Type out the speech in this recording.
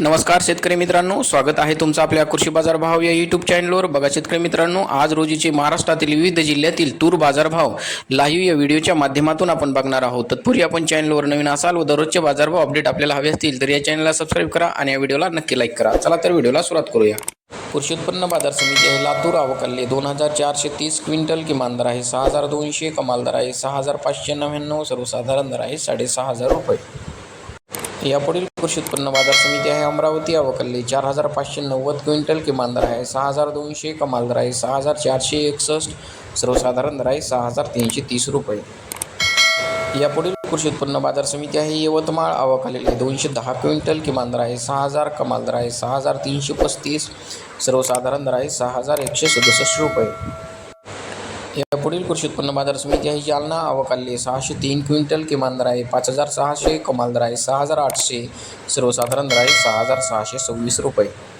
नमस्कार शेतकरी मित्रांनो स्वागत आहे तुमचं आपल्या कृषी बाजार भाव या यूट्यूब चॅनलवर बघा शेतकरी मित्रांनो आज रोजीचे महाराष्ट्रातील विविध जिल्ह्यातील तूर बाजारभाव लाईव्ह या व्हिडिओच्या माध्यमातून आपण बघणार आहोत. तत्पूर्वी आपण चॅनलवर नवीन असाल व दररोजचे बाजारभाव अपडेट आपल्याला हवे असतील तर या चॅनलला सबस्क्राईब करा आणि या व्हिडिओला नक्की लाईक करा. चला तर व्हिडिओला सुरुवात करूया. कृषी उत्पन्न बाजार समिती आहे लातूर आवकल्ले दोन हजार चारशे तीस क्विंटल किमान दर आहे. सहा हजार दोनशे कमाल दर आहे. सहा हजार पाचशे नव्याण्णव सर्वसाधारण दर आहे. साडेसहा हजार रुपये. यापुढील कृषी उत्पन्न बाजार समिती आहे अमरावती अवकल्ली. चार हजार पाचशे नव्वद क्विंटल किमान दर आहे. सहा हजार दोनशे कमाल दर आहे. सहा हजार चारशे एकसष्ट सर्वसाधारण दर आहे. सहा हजार तीनशे तीस रुपये. यापुढील कृषी उत्पन्न बाजार समिती आहे. यवतमाळ आवकालेले दोनशे दहा क्विंटल किमान दर आहे. सहा हजार कमाल दर आहे. सहा हजार तीनशे पस्तीस सर्वसाधारण दर आहे. सहा हजार एकशे सदुसष्ट रुपये. या पुढील कृषी उत्पन्न बाजार समिती आहे. जालना अवकाल्य सहाशे तीन क्विंटल किमान दर आहे. पाच हजार सहाशे कमाल दर आहे. सहा हजार आठशे सर्वसाधारण दर आहे. सहा हजार सहाशे सव्वीस रुपये.